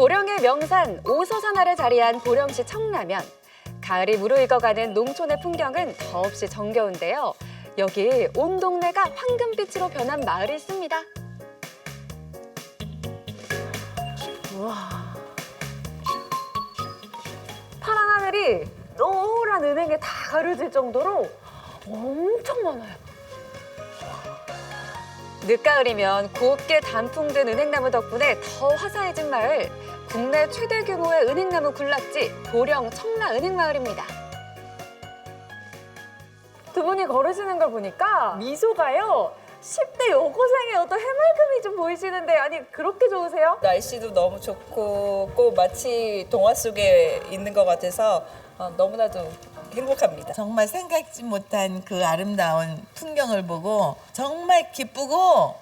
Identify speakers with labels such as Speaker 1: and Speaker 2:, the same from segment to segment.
Speaker 1: 보령의 명산 오서산 아래 자리한 보령시 청라면. 가을이 무르익어가는 농촌의 풍경은 더없이 정겨운데요. 여기 온 동네가 황금빛으로 변한 마을이 있습니다. 와. 파란 하늘이 노란 은행에 다 가려질 정도로 엄청 많아요. 늦가을이면 곱게 단풍 든 은행나무 덕분에 더 화사해진 마을. 국내 최대 규모의 은행나무 군락지 보령 청라 은행마을입니다. 두 분이 걸으시는 걸 보니까 미소가요. 10대 여고생의 어떤 해맑음이 좀 보이시는데 아니 그렇게 좋으세요?
Speaker 2: 날씨도 너무 좋고 꼭 마치 동화 속에 있는 것 같아서 어, 너무나도 행복합니다.
Speaker 3: 정말 생각지 못한 그 아름다운 풍경을 보고 정말 기쁘고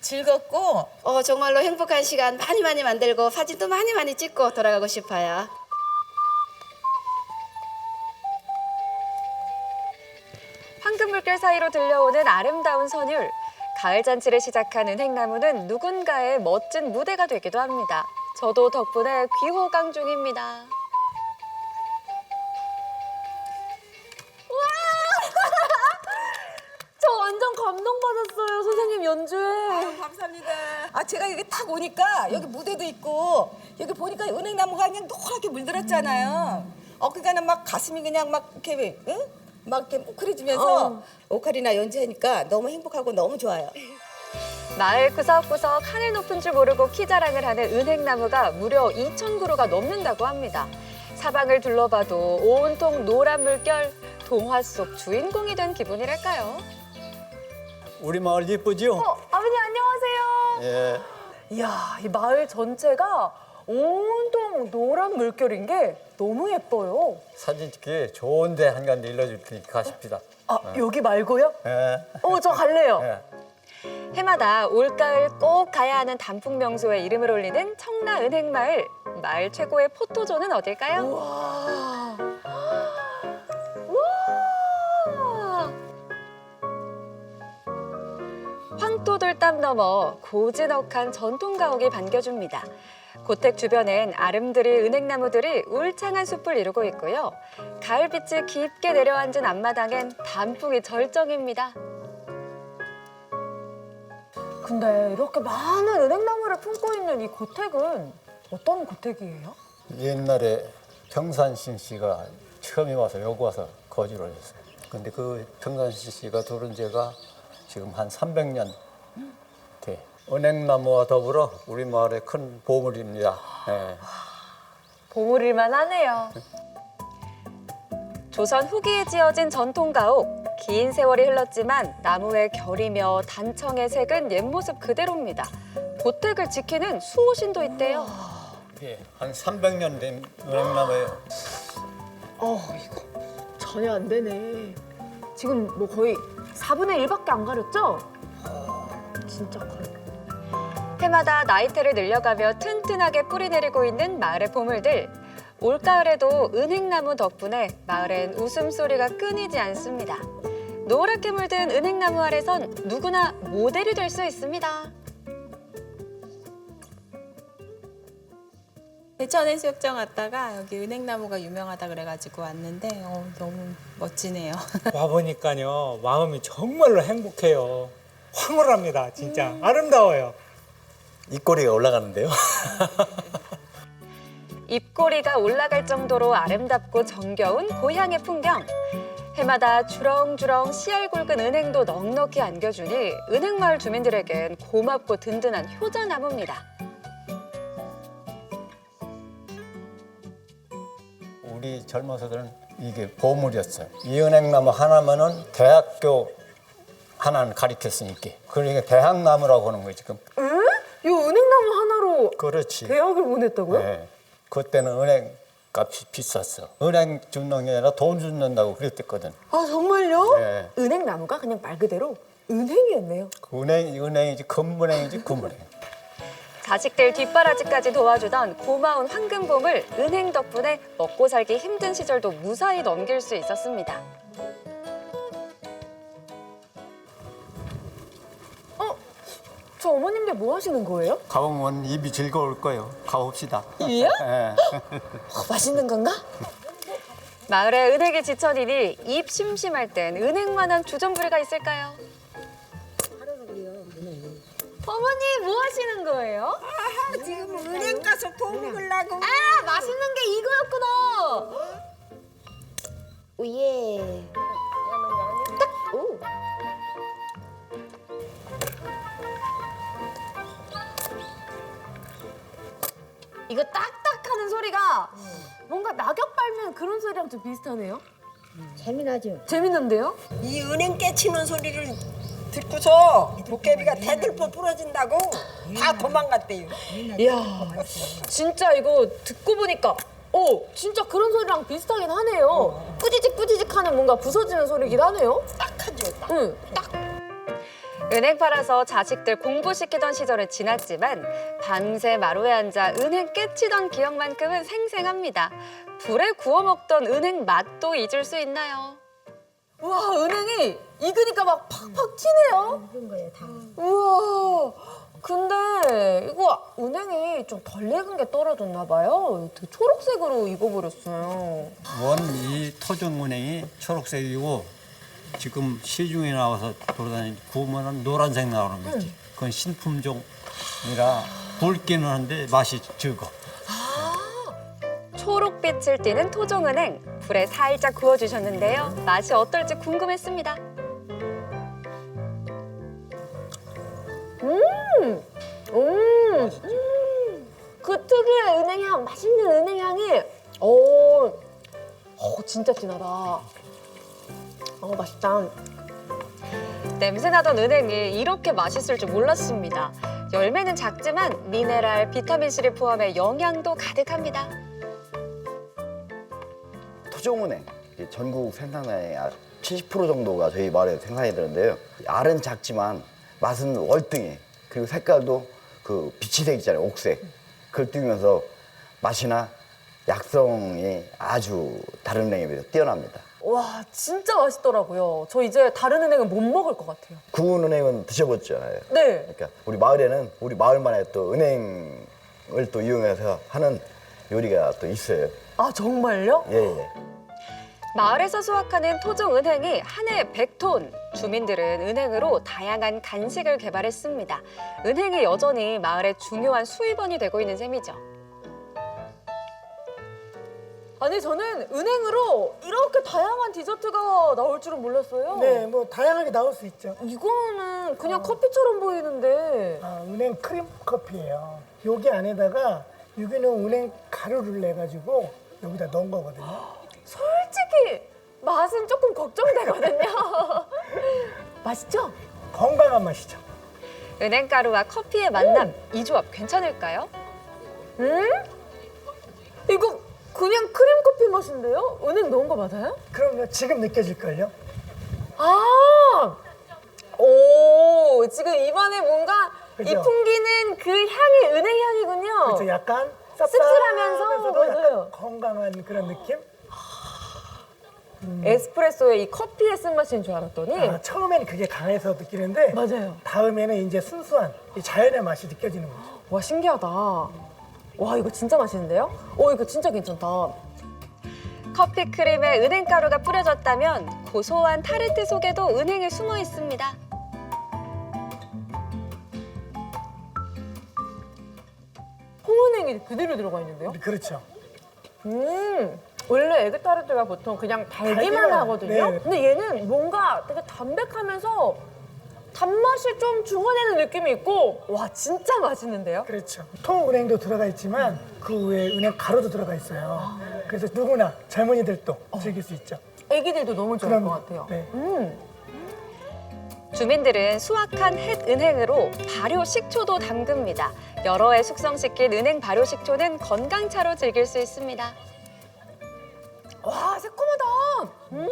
Speaker 3: 즐겁고
Speaker 4: 어, 정말로 행복한 시간 많이 많이 만들고 사진도 많이 많이 찍고 돌아가고 싶어요.
Speaker 1: 황금 물결 사이로 들려오는 아름다운 선율. 가을 잔치를 시작한 은행나무는 누군가의 멋진 무대가 되기도 합니다. 저도 덕분에 귀호강 중입니다. 감동받았어요, 선생님 연주에.
Speaker 3: 감사합니다. 아 제가 여기 딱 오니까 여기 무대도 있고 여기 보니까 은행나무가 그냥 노랗게 물들었잖아요. 어 그러니까 막 가슴이 그냥 막 이렇게 응? 막 이렇게 뭉클해지면서 오카리나 연주하니까 너무 행복하고 너무 좋아요.
Speaker 1: 마을 구석구석 하늘 높은 줄 모르고 키 자랑을 하는 은행나무가 무려 2천 그루가 넘는다고 합니다. 사방을 둘러봐도 온통 노란 물결, 동화 속 주인공이 된 기분이랄까요?
Speaker 5: 우리 마을 예쁘죠?
Speaker 1: 어, 아버님 안녕하세요.
Speaker 5: 예.
Speaker 1: 이야, 이 마을 전체가 온통 노란 물결인 게 너무 예뻐요.
Speaker 5: 사진 찍기 좋은데 한 간데 일러줄 테니까 가십시다.
Speaker 1: 아, 여기 말고요?
Speaker 5: 예.
Speaker 1: 어, 저 갈래요.
Speaker 5: 예.
Speaker 1: 해마다 올가을 꼭 가야 하는 단풍 명소에 이름을 올리는 청라 은행마을. 마을 최고의 포토존은 어딜까요?
Speaker 3: 와.
Speaker 1: 와! 황토돌담 넘어 고즈넉한 전통 가옥이 반겨줍니다. 고택 주변엔 아름드리 은행나무들이 울창한 숲을 이루고 있고요. 가을빛이 깊게 내려앉은 앞마당엔 단풍이 절정입니다. 근데 이렇게 많은 은행나무를 품고 있는 이 고택은 어떤 고택이에요?
Speaker 5: 옛날에 평산신 씨가 처음에 와서 여기 와서 거주를 했어요. 근데 그 평산신 씨가 들어온 지가 지금 한 300년 돼. 은행나무와 더불어 우리 마을의 큰 보물입니다. 예.
Speaker 1: 보물일만 하네요. 조선 후기에 지어진 전통 가옥. 긴 세월이 흘렀지만 나무의 결이며 단청의 색은 옛 모습 그대로입니다. 고택을 지키는 수호신도 있대요.
Speaker 5: 예. 한 300년 된 은행나무예요.
Speaker 1: 어, 이거 전혀 안 되네. 지금 뭐 거의 4분의 1밖에 안 가렸죠? 진짜 커요. 해마다 나이테를 늘려가며 튼튼하게 뿌리 내리고 있는 마을의 보물들. 올가을에도 은행나무 덕분에 마을엔 웃음소리가 끊이지 않습니다. 노랗게 물든 은행나무 아래선 누구나 모델이 될 수 있습니다.
Speaker 2: 대천 해수욕장 왔다가 여기 은행나무가 유명하다 그래가지고 왔는데 어, 너무 멋지네요.
Speaker 6: 와 보니까요 마음이 정말로 행복해요. 황홀합니다 진짜 아름다워요.
Speaker 5: 입꼬리가 올라가는데요.
Speaker 1: 입꼬리가 올라갈 정도로 아름답고 정겨운 고향의 풍경. 해마다 주렁주렁 씨알 굵은 은행도 넉넉히 안겨주니 은행마을 주민들에겐 고맙고 든든한 효자나무입니다.
Speaker 5: 우리 젊어서들은 이게 보물이었어요. 이 은행나무 하나면은 대학교 하나는 가리켰으니까. 그러니까 대학나무라고 하는 거예요, 지금.
Speaker 1: 이 은행나무 하나로
Speaker 5: 그렇지.
Speaker 1: 대학을 보냈다고요?
Speaker 5: 네. 그때는 은행 값이 비쌌어. 은행 주는 게 아니라 돈 주는다고 그랬댔거든.
Speaker 1: 아 정말요?
Speaker 5: 네.
Speaker 1: 은행나무가 그냥 말 그대로 은행이었네요.
Speaker 5: 그 은행, 은행이지, 금은행이지, 금은행.
Speaker 1: 자식들 뒷바라지까지 도와주던 고마운 황금보물 은행 덕분에 먹고 살기 힘든 시절도 무사히 넘길 수 있었습니다.
Speaker 7: 저 어머님들 뭐 하시는 거예요?
Speaker 5: 가보면 입이 즐거울 거예요. 가봅시다.
Speaker 7: 입이요?
Speaker 5: 예.
Speaker 7: 맛있는 건가? 마을의 은행에 지천 이니 입 심심할 땐 은행만한 주전부리가 있을까요? 어머니 뭐 하시는 거예요?
Speaker 8: 아, 지금 은행 가서 돈 먹으려고.
Speaker 7: 아 맛있는 게 이거였구나. 그런 소리랑 좀 비슷하네요.
Speaker 9: 재미나죠.
Speaker 7: 재밌는데요?
Speaker 9: 이 은행 깨치는 소리를 듣고서 도깨비가 대들보 부러진다고 다 도망갔대요.
Speaker 7: 이야, 진짜 이거 듣고 보니까 오, 진짜 그런 소리랑 비슷하긴 하네요. 뿌지직 뿌지직 하는 뭔가 부서지는 소리긴 하네요.
Speaker 9: 딱하죠. 딱.
Speaker 7: 응, 딱. 은행 팔아서 자식들 공부시키던 시절은 지났지만 밤새 마루에 앉아 은행 깨치던 기억만큼은 생생합니다. 불에 구워 먹던 은행 맛도 잊을 수 있나요? 와, 은행이 익으니까 막 팍팍 튀네요.
Speaker 9: 그런 거예요, 다.
Speaker 7: 우와. 근데 이거 은행이 좀 덜 익은 게 떨어졌나 봐요. 되게 초록색으로 익어버렸어요.
Speaker 5: 원 이 토종은행이 초록색이고 지금 시중에 나와서 돌아다니는 구우면 노란색 나오는 거 있지. 그건 신품종이라 굵기는 한데 맛이 적어.
Speaker 7: 초록빛을 띠는 토종은행 불에 살짝 구워주셨는데요. 맛이 어떨지 궁금했습니다. 음, 음, 음. 그 특유의 은행향, 맛있는 은행향이, 오, 어, 진짜 진하다. 어, 맛있다. 냄새나던 은행이 이렇게 맛있을 줄 몰랐습니다. 열매는 작지만 미네랄, 비타민C를 포함해 영양도 가득합니다.
Speaker 10: 토종은행 전국 생산량의 70% 정도가 저희 마을에 생산이 되는데요. 알은 작지만 맛은 월등해. 그리고 색깔도 그 비치색 있잖아요. 옥색. 그걸 띄면서 맛이나 약성이 아주 다른 은행에 비해서 뛰어납니다.
Speaker 7: 와, 진짜 맛있더라고요. 저 이제 다른 은행은 못 먹을 것 같아요.
Speaker 10: 구운 은행은 드셔보잖아요.
Speaker 7: 네.
Speaker 10: 그러니까 우리 마을에는 우리 마을만의 또 은행을 또 이용해서 하는 요리가 또 있어요.
Speaker 7: 아, 정말요?
Speaker 10: 예, 예.
Speaker 7: 마을에서 수확하는 토종 은행이 한 해에 100톤. 주민들은 은행으로 다양한 간식을 개발했습니다. 은행이 여전히 마을의 중요한 수입원이 되고 있는 셈이죠. 아니 저는 은행으로 이렇게 다양한 디저트가 나올 줄은 몰랐어요.
Speaker 11: 네, 뭐 다양하게 나올 수 있죠.
Speaker 7: 이거는 그냥 커피처럼 보이는데
Speaker 11: 아, 은행 크림 커피예요. 여기 안에다가 유기농 은행 가루를 내 가지고 여기다 넣은 거거든요.
Speaker 7: 솔직히 맛은 조금 걱정되거든요. 맛있죠?
Speaker 11: 건강한 맛이죠.
Speaker 7: 은행가루와 커피의 만남 이 조합 괜찮을까요? 음? 이거 그냥 크림 커피 맛인데요? 은행 넣은 거 맞아요?
Speaker 11: 그럼요, 지금 느껴질걸요?
Speaker 7: 아! 오, 지금 입안에 뭔가 이
Speaker 11: 그죠?
Speaker 7: 풍기는 그 향이 은행 향이군요.
Speaker 11: 그래서 약간
Speaker 7: 씁쓸하면서, 맞아요.
Speaker 11: 약간 건강한 그런 느낌?
Speaker 7: 에스프레소의 이 커피의 쓴맛인 줄 알았더니
Speaker 11: 아, 처음에는 그게 강해서 느끼는데
Speaker 7: 맞아요.
Speaker 11: 다음에는 이제 순수한 이 자연의 맛이 느껴지는 거죠.
Speaker 7: 와 신기하다. 와 이거 진짜 맛있는데요? 오 이거 진짜 괜찮다. 커피 크림에 은행가루가 뿌려졌다면 고소한 타르트 속에도 은행이 숨어 있습니다. 홍은행이 그대로 들어가 있는데요?
Speaker 11: 그렇죠.
Speaker 7: 음 원래 에그 타르트가 보통 그냥 달기만
Speaker 11: 달기만,
Speaker 7: 하거든요.
Speaker 11: 네.
Speaker 7: 근데 얘는 뭔가 되게 담백하면서 단맛이 좀 중화되는 느낌이 있고 와 진짜 맛있는데요?
Speaker 11: 그렇죠. 통 은행도 들어가 있지만 그 외에 은행 가루도 들어가 있어요. 그래서 누구나 젊은이들도 즐길 수 있죠.
Speaker 7: 애기들도 너무 좋아할
Speaker 11: 그럼요.
Speaker 7: 것 같아요.
Speaker 11: 네.
Speaker 7: 음. 주민들은 수확한 햇 은행으로 발효 식초도 담급니다. 여러 해 숙성시킨 은행 발효 식초는 건강차로 즐길 수 있습니다. 와 새콤하다. 음.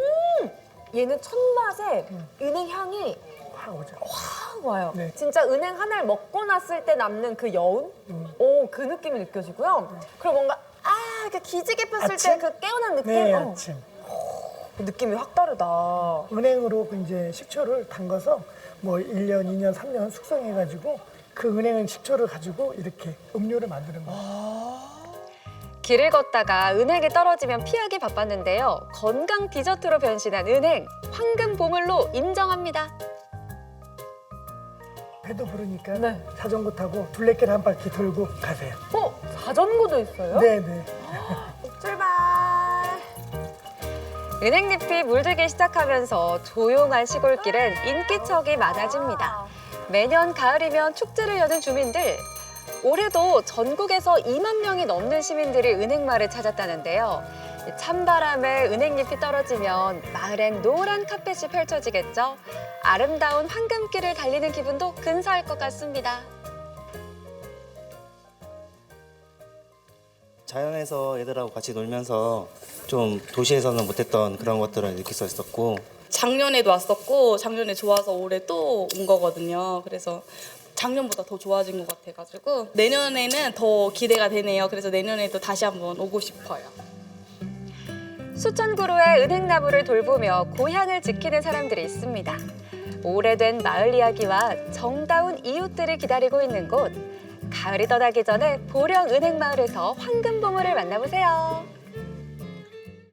Speaker 7: 얘는 첫 맛에 은행 향이
Speaker 11: 확 오죠.
Speaker 7: 확 와요.
Speaker 11: 네.
Speaker 7: 진짜 은행 하나를 먹고 났을 때 남는 그 여운,
Speaker 11: 음.
Speaker 7: 오그 느낌이 느껴지고요. 그리고 뭔가 아 이렇게 기지개 폈을
Speaker 11: 아침?
Speaker 7: 때그 깨어난 느낌,
Speaker 11: 네,
Speaker 7: 어,
Speaker 11: 아침.
Speaker 7: 그 느낌이 확 다르다.
Speaker 11: 은행으로 그 이제 식초를 담가서 뭐 1년, 2년, 3년 숙성해가지고 그 은행은 식초를 가지고 이렇게 음료를 만드는 거예요.
Speaker 1: 길을 걷다가 은행에 떨어지면 피하기 바빴는데요. 건강 디저트로 변신한 은행, 황금 보물로 인정합니다.
Speaker 11: 배도 부르니까
Speaker 1: 네.
Speaker 11: 자전거 타고 둘레길 한 바퀴 돌고 가세요.
Speaker 1: 어, 자전거도 있어요?
Speaker 11: 네네.
Speaker 1: 출발! 은행잎이 물들기 시작하면서 조용한 시골길은 인기척이 많아집니다. 매년 가을이면 축제를 여는 주민들. 올해도 전국에서 2만 명이 넘는 시민들이 은행마을을 찾았다는데요. 찬바람에 은행잎이 떨어지면 마을엔 노란 카펫이 펼쳐지겠죠. 아름다운 황금길을 달리는 기분도 근사할 것 같습니다.
Speaker 12: 자연에서 애들하고 같이 놀면서 좀 도시에서는 못했던 그런 것들을 느낄 수 있었고
Speaker 13: 작년에도 왔었고 작년에 좋아서 올해 또 온 거거든요. 그래서 작년보다 더 좋아진 것 같아가지고 내년에는 더 기대가 되네요. 그래서 내년에도 다시 한번 오고 싶어요.
Speaker 1: 수천 그루의 은행나무를 돌보며 고향을 지키는 사람들이 있습니다. 오래된 마을 이야기와 정다운 이웃들이 기다리고 있는 곳. 가을이 떠나기 전에 보령 은행마을에서 황금 보물을 만나보세요.